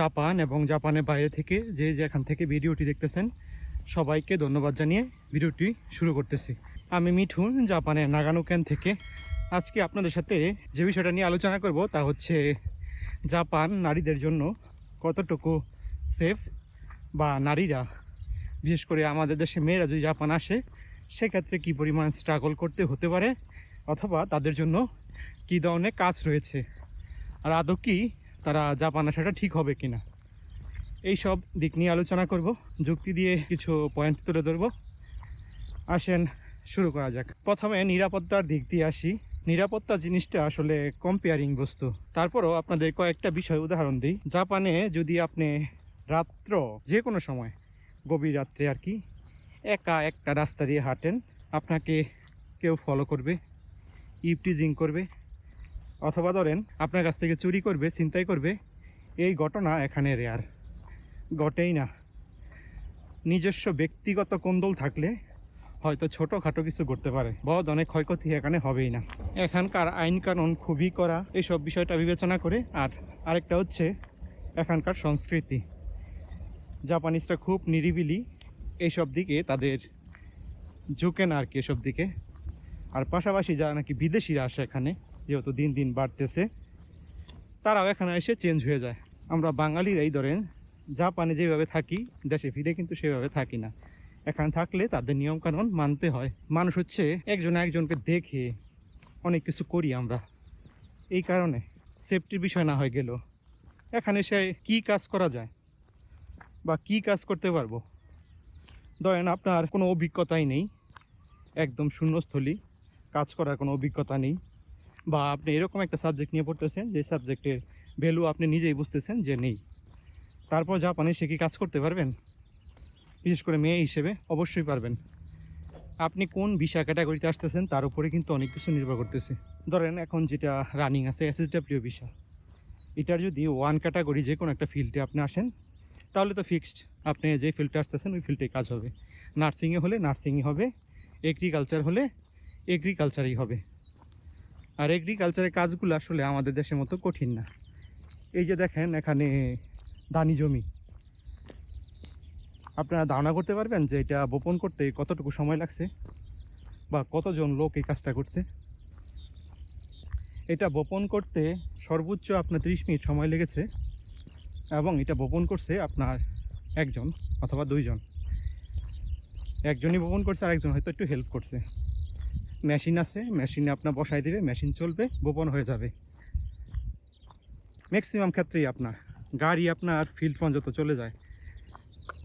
Japan এবং জাপানের বাইরে থেকে যে যেখান থেকে ভিডিওটি দেখতেছেন, সবাইকে ধন্যবাদ জানিয়ে ভিডিওটি শুরু করতেছি। আমি মিঠুন, জাপানের নাগানো ক্যান থেকে। আজকে আপনাদের সাথে যে বিষয়টা নিয়ে আলোচনা করব তা হচ্ছে জাপান নারীদের জন্য কতটুকু সেফ বা নারীরা, বিশেষ করে আমাদের দেশে মেয়েরা যদি জাপান আসে, সেক্ষেত্রে কী পরিমাণ স্ট্রাগল করতে হতে পারে? অথবা তাদের জন্য কী ধরনের কাজ রয়েছে? আর আদৌ কি তারা জাপান সেটা ঠিক হবে কিনা। এই সব দিক নিয়ে আলোচনা করব। যুক্তি দিয়ে কিছু পয়েন্ট তুলে ধরব। আসেন, শুরু করা যাক। প্রথমে নিরাপত্তার দিক দিয়ে আসি। নিরাপত্তা জিনিসটা আসলে কম্পেয়ারিং বস্তু। তারপরও আপনাদের কয়েকটা বিষয় উদাহরণ দিই। জাপানে যদি আপনি রাত্র যে কোনো সময়, গভীর রাত্রে আর কি, একা একটা রাস্তা দিয়ে হাঁটেন, আপনাকে কেউ ফলো করবে, ইপটিজিং করবে অথবা ধরেন আপনার কাছ থেকে চুরি করবে চিন্তাই করবে, এই ঘটনা এখানে রেয়ার ঘটেই না। নিজস্ব ব্যক্তিগত কোন্দল থাকলে হয়তো ছোটোখাটো কিছু করতে পারে। বড় অনেক ক্ষয়ক্ষতি এখানে হবেই না। এখানকার আইন কানুন খুবই করা এইসব বিষয়টা বিবেচনা করে আর আরেকটা হচ্ছে এখানকার সংস্কৃতি। জাপানিজরা খুব নিরিবিলি এইসব দিকে তাদের ঝুঁকে না আর কি এসব দিকে। আর পাশাপাশি যারা নাকি বিদেশিরা আসে এখানে যেহেতু দিন দিন বাড়তেছে, তারাও এখানে এসে চেঞ্জ হয়ে যায়। আমরা বাঙালির এই ধরেন, জাপানে যেভাবে থাকি, দেশে ফিরে কিন্তু সেভাবে থাকি না। এখানে থাকলে তাদের নিয়মকানুন মানতে হয়। মানুষ হচ্ছে একজন একজনকে দেখে অনেক কিছু করি আমরা। এই কারণে সেফটির বিষয় না হয়ে গেল এখানে সে কি কাজ করা যায় বা কি কাজ করতে পারব? ধরেন আপনার কোনো অভিজ্ঞতাই নেই। একদম শূন্যস্থলী। কাজ করার কোনো অভিজ্ঞতা নেই। বা আপনি এরকম একটা সাবজেক্ট নিয়ে পড়তেছেন, যে সাবজেক্টের ভ্যালু আপনি নিজেই বুঝতেছেন যে নেই। তারপর জাপানে সে কি কাজ করতে পারবেন? বিশেষ করে মেয়ে হিসেবে অবশ্যই পারবেন। আপনি কোন ভিসা ক্যাটাগরিতে আসতেছেন, তার উপরে কিন্তু অনেক কিছু নির্ভর করতেছে। ধরেন এখন যেটা রানিং আছে এসএসডাব্লিউ ভিসা এটার যদি ওয়ান ক্যাটাগরি যে কোনো একটা ফিল্ডে আপনি আসেন, তাহলে তো ফিক্সড আপনি যে ফিল্ডে আসতেছেন, ওই ফিল্ডে কাজ হবে। নার্সিংয়ে হলে নার্সিংই হবে এগ্রিকালচার হলে এগ্রিকালচারই হবে। আর এগ্রিকালচারের কাজগুলো আসলে আমাদের দেশের মতো কঠিন না। এই যে দেখেন, এখানে দানি জমি। আপনারা ধারণা করতে পারবেন যে এটা বপন করতে কতটুকু সময় লাগছে বা কতজন লোক এই কাজটা করছে। এটা বপন করতে সর্বোচ্চ আপনার তিরিশ মিনিট সময় লেগেছে এবং এটা বপন করছে আপনার একজন অথবা দুইজন। একজনই বপন করছে আর একজন হয়তো একটু হেল্প করছে। মেশিন আছে, মেশিনে আপনার বসাই দেবে, মেশিন চলবে বপন হয়ে যাবে। ম্যাক্সিমাম ক্ষেত্রেই আপনার গাড়ি আপনার ফিল্ড পর্যন্ত চলে যায়,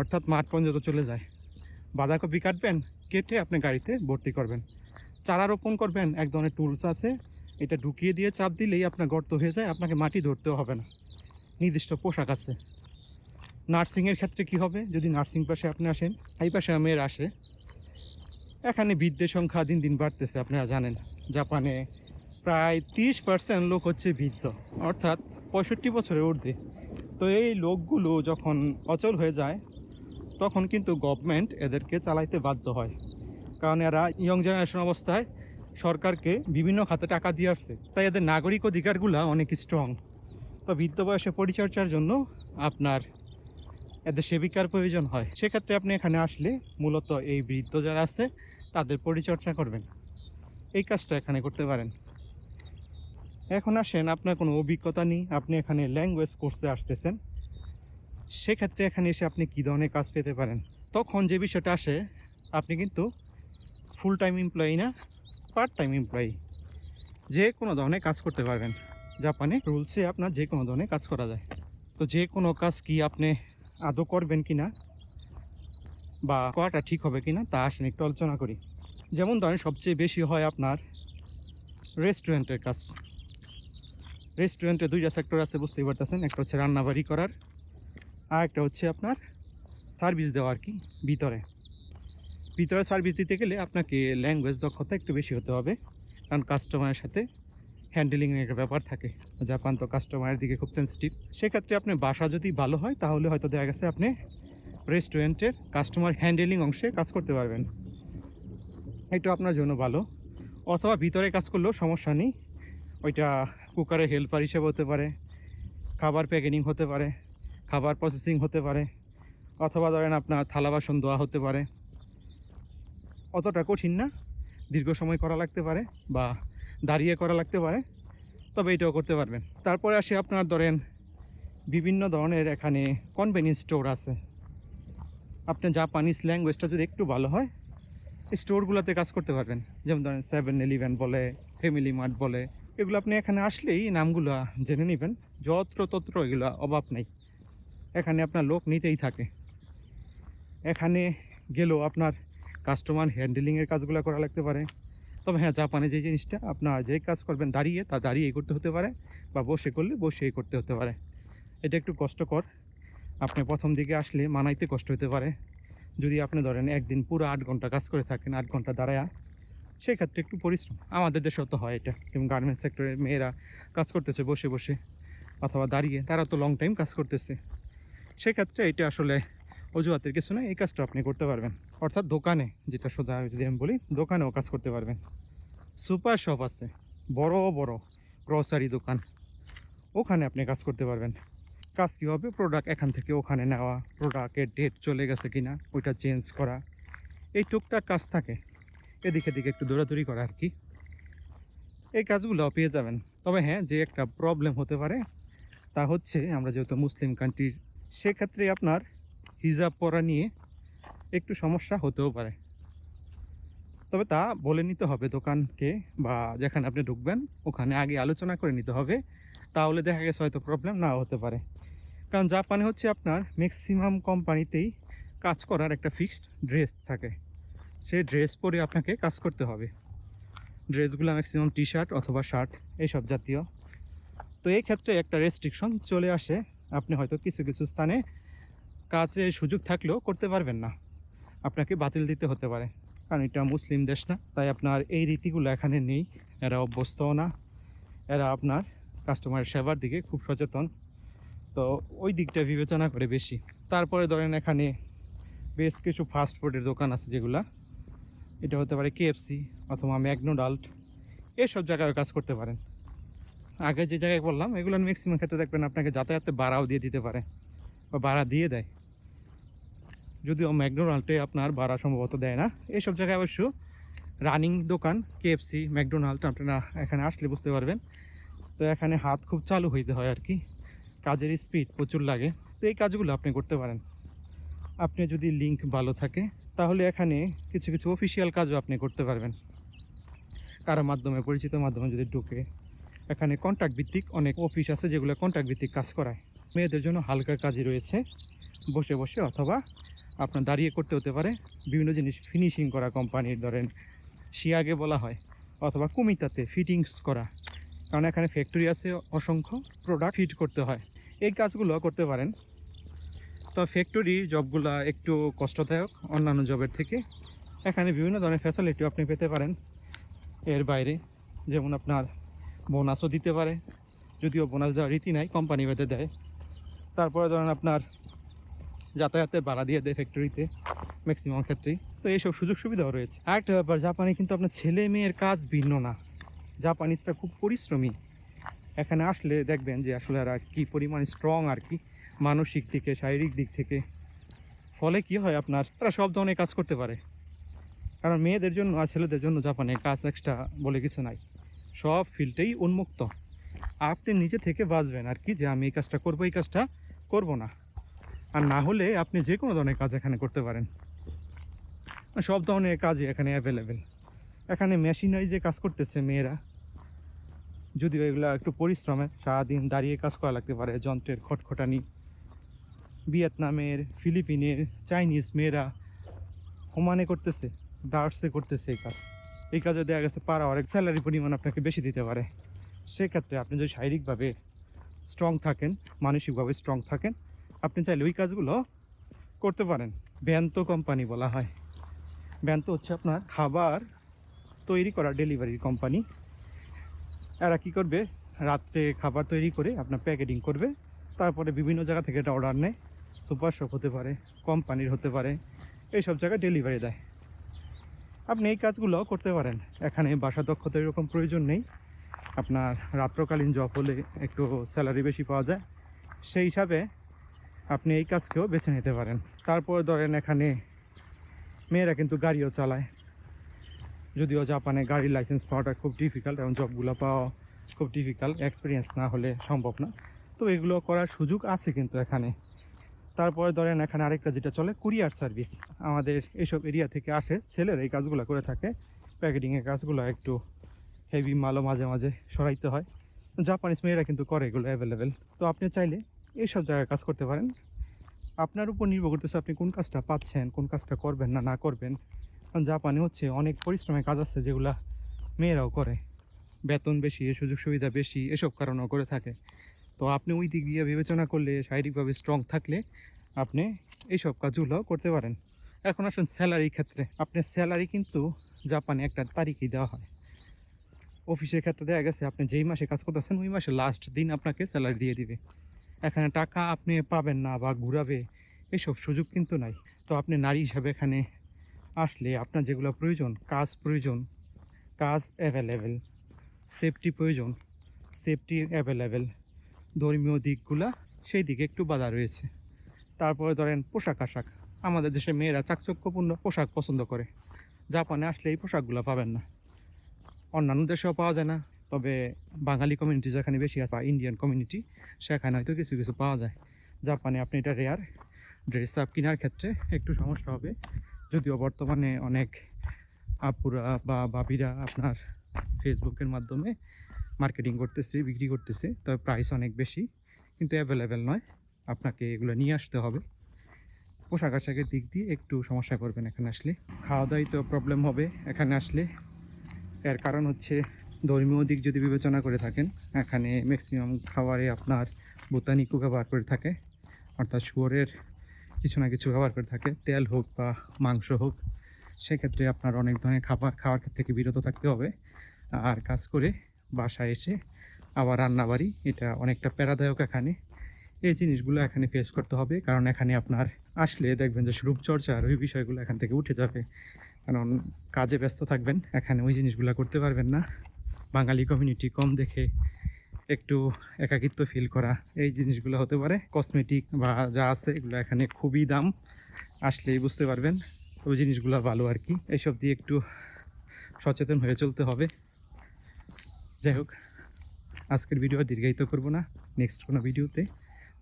অর্থাৎ মাঠ পর্যন্ত চলে যায়, বাঁধাকপি কাটবেন, কেটে আপনি গাড়িতে ভর্তি করবেন। চারা রোপণ করবেন, এক ধরনের টুলস আছে, এটা ঢুকিয়ে দিয়ে চাপ দিলেই আপনার গর্ত হয়ে যায়, আপনাকে মাটি ধরতেও হবে না। নির্দিষ্ট পোশাক আছে। নার্সিংয়ের ক্ষেত্রে কি হবে? যদি নার্সিং পাশে আপনি আসেন, এই পাশে মেয়ের আসে। এখানে বৃদ্ধের সংখ্যা দিন দিন বাড়তেছে, আপনারা জানেন। জাপানে প্রায় তিরিশ পার্সেন্ট লোক হচ্ছে বৃদ্ধ, অর্থাৎ পঁয়ষট্টি বছরের ঊর্ধ্বে। তো এই লোকগুলো যখন অচল হয়ে যায়, তখন কিন্তু গভর্নমেন্ট এদেরকে চালাইতে বাধ্য হয়। কারণ এরা ইয়ং জেনারেশন অবস্থায় সরকারকে বিভিন্ন খাতে টাকা দিয়ে আসছে। তাই এদের নাগরিক অধিকারগুলো অনেক স্ট্রং তো বৃদ্ধ বয়সে পরিচর্যার জন্য আপনার এদের সেবিকার প্রয়োজন হয়। সেক্ষেত্রে আপনি এখানে আসলে মূলত এই বৃদ্ধ যারা আছে তাদের পরিচর্যা করবেন। এই কাজটা এখানে করতে পারেন। এখন আসেন, আপনার কোনো অভিজ্ঞতা নেই, আপনি এখানে ল্যাঙ্গুয়েজ কোর্সে আসতেছেন। সেক্ষেত্রে এখানে এসে আপনি কী ধরনের কাজ পেতে পারেন? তখন যে বিষয়টা আসে, আপনি কিন্তু ফুল টাইম এমপ্লয়ি না পার্ট টাইম এমপ্লয়ি যে কোনো ধরনের কাজ করতে পারবেন। জাপানে রুলসে আপনার যে কোনো ধরনের কাজ করা যায়। তো যে কোনো কাজ কি আপনি আদৌ করবেন কি না বা করাটা ঠিক হবে কি না তা আসেন একটু আলোচনা করি। যেমন ধরেন সবচেয়ে বেশি হয় আপনার রেস্টুরেন্টের কাজ। রেস্টুরেন্টে দুইটা সেক্টর আছে, বুঝতেই পারতেছেন। একটা হচ্ছে রান্নাবাড়ি করার, আর একটা হচ্ছে আপনার সার্ভিস দেওয়া আর কি, ভিতরে। ভিতরে সার্ভিস দিতে গেলে আপনাকে ল্যাঙ্গুয়েজ দক্ষতা একটু বেশি হতে হবে, কারণ কাস্টমারের সাথে হ্যান্ডেলিংয়ের একটা ব্যাপার থাকে। জাপান তো কাস্টমারের দিকে খুব সেন্সিটিভ সেক্ষেত্রে আপনার বাসা যদি ভালো হয়, তাহলে হয়তো দেখা গেছে আপনি রেস্টুরেন্টের কাস্টমার হ্যান্ডেলিং অংশে কাজ করতে পারবেন। এটা আপনার জন্য ভালো। অথবা ভিতরে কাজ করলেও সমস্যা নেই। ওইটা কুকারের হেল্পার হিসেবে হতে পারে, খাবার প্যাকেটিং হতে পারে, খাবার প্রসেসিং হতে পারে, অথবা ধরেন আপনার থালা বাসন ধোয়া হতে পারে। অতটা কঠিন না, দীর্ঘ সময় করা লাগতে পারে বা দাঁড়িয়ে করা লাগতে পারে, তবে এটাও করতে পারবেন। তারপরে আসে আপনার ধরেন বিভিন্ন ধরনের এখানে কনভেনিয়েন্স স্টোর আছে। আপনি জাপানিজ ল্যাঙ্গুয়েজটা যদি একটু ভালো হয় স্টোরগুলোতে কাজ করতে পারবেন। যেমন ধরেন সেভেন ইলেভেন বলে ফ্যামিলি মার্ট বলে, এগুলো আপনি এখানে আসলেই নামগুলো জেনে নেবেন। যত্র তত্র এগুলো অভাব নেই। এখানে আপনার লোক নিতেই থাকে। এখানে গেলেও আপনার কাস্টমার হ্যান্ডেলিংয়ের কাজগুলো করা লাগতে পারে। তবে হ্যাঁ জাপানে যে জিনিসটা আপনার যে কাজ করবেন দাঁড়িয়ে, তা দাঁড়িয়েই করতে হতে পারে বা বসে করলে বসেই করতে হতে পারে। এটা একটু কষ্টকর। আপনি প্রথম দিকে আসলে মানাইতে কষ্ট হতে পারে। যদি আপনি ধরেন একদিন পুরো আট ঘণ্টা কাজ করে থাকেন, আট ঘণ্টা দাঁড়ায়া, সেক্ষেত্রে একটু পরিশ্রম। আমাদের দেশেও তো হয় এটা। যেমন গার্মেন্টস সেক্টরে মেয়েরা কাজ করতেছে বসে বসে অথবা দাঁড়িয়ে, তারা তো লং টাইম কাজ করতেছে। সেক্ষেত্রে এটা আসলে অজুহাতের কিছু না এই কাজটা আপনি করতে পারবেন। অর্থাৎ দোকানে যেটা সোজা যদি আমি বলি, দোকানেও কাজ করতে পারবেন। সুপার শপ আছে, বড় বড় গ্রসারি দোকান। ওখানে আপনি কাজ করতে পারবেন। কাজ কী হবে? প্রোডাক্ট এখান থেকে ওখানে নেওয়া প্রোডাক্টের ডেট চলে গেছে কিনা, ওইটা চেঞ্জ করা। এই টুকটাক কাজ থাকে। এদিকে এদিকে একটু দৌড়াদৌড়ি করা আর কি। এই কাজগুলো পেয়ে যাবেন। তবে হ্যাঁ যে একটা প্রবলেম হতে পারে, তা হচ্ছে আমরা যেহেতু মুসলিম কান্ট্রির সেক্ষেত্রে আপনার হিজাব পরা নিয়ে একটু সমস্যা হতেও পারে। তবে তা বলে নিতে হবে দোকানকে বা যেখানে আপনি ঢুকবেন, ওখানে আগে আলোচনা করে নিতে হবে। তাহলে দেখা গেছে হয়তো প্রবলেম না হতে পারে। কারণ জাপানে হচ্ছে আপনার ম্যাক্সিমাম কোম্পানিতেই কাজ করার একটা ফিক্সড ড্রেস থাকে। সেই ড্রেস পরে আপনাকে কাজ করতে হবে। ড্রেসগুলো ম্যাক্সিমাম টি শার্ট অথবা শার্ট এইসব জাতীয়। তো এই ক্ষেত্রে একটা রেস্ট্রিকশন চলে আসে। আপনি হয়তো কিছু কিছু স্থানে কাজে সুযোগ থাকলেও করতে পারবেন না। আপনাকে বাতিল দিতে হতে পারে। কারণ এটা মুসলিম দেশ না, তাই আপনার এই রীতিগুলো এখানে নেই। এরা অভ্যস্তও না। এরা আপনার কাস্টমারের সেবার দিকে খুব সচেতন। তো ওই দিকটা বিবেচনা করে বেশি। তারপরে ধরেন এখানে বেশ কিছু ফাস্ট ফুডের দোকান আছে যেগুলা। এটা হতে পারে কেএফসি অথবা ম্যাকডোনাল্ড, এসব জায়গায় কাজ করতে পারেন। আগে যে জায়গায় বললাম, এগুলো ম্যাক্সিমাম ক্ষেত্রে দেখবেন আপনাকে যাতায়াতে ভাড়াও দিয়ে দিতে পারে বা ভাড়া দিয়ে দেয়। যদিও ম্যাকডোনাল্ডে আপনার ভাড়া সম্ভবত দেয় না। এইসব জায়গায় অবশ্য রানিং দোকান কেএফসি ম্যাকডোনাল্ড, আপনারা এখানে আসলে বুঝতে পারবেন। তো এখানে হাত খুব চালু হইতে হয় আর কি। কাজের স্পিড প্রচুর লাগে। তো এই কাজগুলো আপনি করতে পারেন। আপনি যদি লিঙ্ক ভালো থাকে, তাহলে এখানে কিছু কিছু অফিসিয়াল কাজও আপনি করতে পারবেন। কারও মাধ্যমে, পরিচিত মাধ্যমে যদি ঢুকে, এখানে কন্ট্রাক্ট ভিত্তিক অনেক অফিস আছে যেগুলো কন্ট্রাক্ট ভিত্তিক কাজ করায়। মেয়েদের জন্য হালকা কাজই রয়েছে। বসে বসে অথবা আপনার দাঁড়িয়ে করতে হতে পারে। বিভিন্ন জিনিস ফিনিশিং করা কোম্পানির ধরেন, শিয়াগে বলা হয়, অথবা কুমিতাতে ফিটিংস করা। কারণ এখানে ফ্যাক্টরি আছে অসংখ্য প্রোডাক্ট ফিট করতে হয়। এই কাজগুলো করতে পারেন। তো ফ্যাক্টরি জবগুলো একটু কষ্টদায়ক অন্যান্য জবের থেকে। এখানে বিভিন্ন ধরনের ফ্যাসিলিটি আপনি পেতে পারেন। এর বাইরে যেমন আপনার বোনাসও দিতে পারে, যদিও বোনাস দেওয়ার রীতি নাই কোম্পানি বেঁধে দেয়। তারপরে ধরেন আপনার যাতায়াতের ভাড়া দিয়ে দেয় ফ্যাক্টরিতে ম্যাক্সিমাম ক্ষেত্রেই তো এইসব সুযোগ সুবিধাও রয়েছে। আরেকটা ব্যাপার, জাপানে কিন্তু আপনার ছেলে মেয়ের কাজ ভিন্ন না। জাপানিজরা খুব পরিশ্রমী। এখানে আসলে দেখবেন যে আসলে এরা কী পরিমাণ স্ট্রং আর কি, মানসিক দিকে, শারীরিক দিক থেকে। ফলে কি হয় আপনার তারা সব ধরনের কাজ করতে পারে। কারণ মেয়েদের জন্য আর ছেলেদের জন্য জাপানে কাজ এক্সট্রা বলে কিছু নাই। সব ফিল্ডেই উন্মুক্ত। আপনি নিজে থেকে বাঁচবেন আর কি যে আমি এই কাজটা করব, এই কাজটা করব না। আর না হলে আপনি যে কোনো ধরনের কাজ এখানে করতে পারেন। সব ধরনের কাজই এখানে অ্যাভেলেবেল এখানে মেশিনারি যে কাজ করতেছে মেয়েরা যদিও এগুলো একটু পরিশ্রমের সারাদিন দাঁড়িয়ে কাজ করা লাগতে পারে, যন্ত্রের খটখটানি, ভিয়েতনামের, ফিলিপিনের, চাইনিজ মেয়েরা ওমানে করতেছে, দার্সে করতেছে এই কাজ। এই কাজে দেখা গেছে পারা অনেক স্যালারি পরিমাণ আপনাকে বেশি দিতে পারে। সেক্ষেত্রে আপনি যদি শারীরিকভাবে স্ট্রং থাকেন, মানসিকভাবে স্ট্রং থাকেন, আপনি চাইলে ওই কাজগুলো করতে পারেন। ব্যান্ত কোম্পানি বলা হয়। ব্যান্ত হচ্ছে আপনার খাবার তৈরি করা ডেলিভারির কোম্পানি এরা কী করবে? রাত্রে খাবার তৈরি করে আপনার প্যাকেটিং করবে। তারপরে বিভিন্ন জায়গা থেকে এটা অর্ডার নেয়। সুপার শপ হতে পারে, কোম্পানির হতে পারে, এইসব জায়গায় ডেলিভারি দেয়। আপনি এই কাজগুলো করতে পারেন। এখানে বাসা দক্ষতা এরকম প্রয়োজন নেই। আপনার রাত্রকালীন জব হলে একটু স্যালারি বেশি পাওয়া যায়। সেই হিসাবে আপনি এই কাজকেও বেছে নিতে পারেন। তারপর ধরেন এখানে মেয়েরা কিন্তু গাড়িও চালায়। যদিও জাপানে গাড়ির লাইসেন্স পাওয়াটা খুব ডিফিকাল্ট এবং জবগুলো পাওয়া খুব ডিফিকাল্ট এক্সপিরিয়েন্স না হলে সম্ভব না। তো এগুলো করার সুযোগ আছে কিন্তু এখানে। তারপরে ধরেন এখানে আরেকটা যেটা চলে কুরিয়ার সার্ভিস আমাদের এইসব এরিয়া থেকে আসে, ছেলেরা এই কাজগুলো করে থাকে। প্যাকেটিংয়ের কাজগুলো একটু হেভি মালও মাঝে মাঝে সরাইতে হয়। জাপানিজ মেয়েরা কিন্তু করে এগুলো অ্যাভেলেবেল তো আপনি চাইলে এইসব জায়গায় কাজ করতে পারেন। আপনার উপর নির্ভর করতেছে আপনি কোন কাজটা পাচ্ছেন, কোন কাজটা করবেন না না করবেন। জাপানে হচ্ছে অনেক পরিশ্রমের কাজ আছে যেগুলা মেয়েরাও করে। বেতন বেশি, সুযোগ সুবিধা বেশি, এসব কারণেও করে থাকে। তো আপনি ওই দিক দিয়ে বিবেচনা করলে, শারীরিকভাবে স্ট্রং থাকলে আপনি এইসব কাজগুলো করতে পারেন। এখন আসুন স্যালারির ক্ষেত্রে। আপনার স্যালারি কিন্তু জাপানে একটা তারিখই দেওয়া হয়। অফিসের ক্ষেত্রে দেখা গেছে, আপনি যেই মাসে কাজ করতেছেন, ওই মাসে লাস্ট দিন আপনাকে স্যালারি দিয়ে দিবে। এখানে টাকা আপনি পাবেন না বা ঘুরাবে, এসব সুযোগ কিন্তু নাই। তো আপনি নারী হিসাবে এখানে আসলে আপনার যেগুলো প্রয়োজন, কাজ প্রয়োজন, কাজ অ্যাভেলেবেল সেফটি প্রয়োজন সেফটি অ্যাভেলেবেল ধর্মীয় দিকগুলা সেই দিকে একটু বাধা রয়েছে। তারপরে ধরেন পোশাক আশাক, আমাদের দেশে মেয়েরা চাকচক্যপূর্ণ পোশাক পছন্দ করে। জাপানে আসলে এই পোশাকগুলো পাবেন না। অন্যান্য দেশেও পাওয়া যায় না, তবে বাঙালি কমিউনিটি যেখানে বেশি আছে ইন্ডিয়ান কমিউনিটি সেখানে হয়তো কিছু কিছু পাওয়া যায়। জাপানে আপনি এটা রেয়ার ড্রেস আপ কেনার ক্ষেত্রে একটু সমস্যা হবে। যদিও বর্তমানে অনেক আপুরা বা বাবিরা আপনার ফেসবুকের মাধ্যমে মার্কেটিং করতেছে, বিক্রি করতেছে তবে প্রাইস অনেক বেশি, কিন্তু অ্যাভেলেবেল নয়। আপনাকে এগুলো নিয়ে আসতে হবে। পোশাক আশাকের দিক দিয়ে একটু সমস্যা করবেন এখানে আসলে। খাওয়া দাওয়াই তো প্রবলেম হবে এখানে আসলে। এর কারণ হচ্ছে ধর্মীয় দিক যদি বিবেচনা করে থাকেন, এখানে ম্যাক্সিমাম খাবারে আপনার বোতানিকও ব্যবহার করে থাকে, অর্থাৎ শুয়োরের কিছু না কিছু ব্যবহার করে থাকে। তেল হোক বা মাংস হোক, সেক্ষেত্রে আপনার অনেক ধরনের খাবার, খাওয়ার থেকে বিরত থাকতে হবে। আর কাজ করে বাসায় এসে আবার রান্নাবাড়ি, এটা অনেকটা প্যারাদায়ক এখানে। এই জিনিসগুলো এখানে ফেস করতে হবে, কারণ এখানে আপনার আসলে দেখবেন যে রূপচর্চা আর ওই বিষয়গুলো এখান থেকে উঠে যাবে। কারণ কাজে ব্যস্ত থাকবেন, এখানে ওই জিনিসগুলো করতে পারবেন না। বাঙালি কমিউনিটি কম দেখে একটু একাকিত্ব ফিল করা। এই জিনিসগুলো হতে পারে। কসমেটিক বা যা আছে, এগুলো এখানে খুবই দাম। আসলেই বুঝতে পারবেন, ওই জিনিসগুলো ভালো আর কি। এইসব দিয়ে একটু সচেতন হয়ে চলতে হবে। যাই হোক, আজকের ভিডিও আর দীর্ঘায়িত করব না। নেক্সট কোনো ভিডিওতে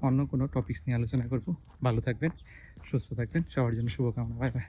অন্য কোনো টপিকস নিয়ে আলোচনা করব। ভালো থাকবেন, সুস্থ থাকবেন। সবার জন্য শুভকামনা। Bye bye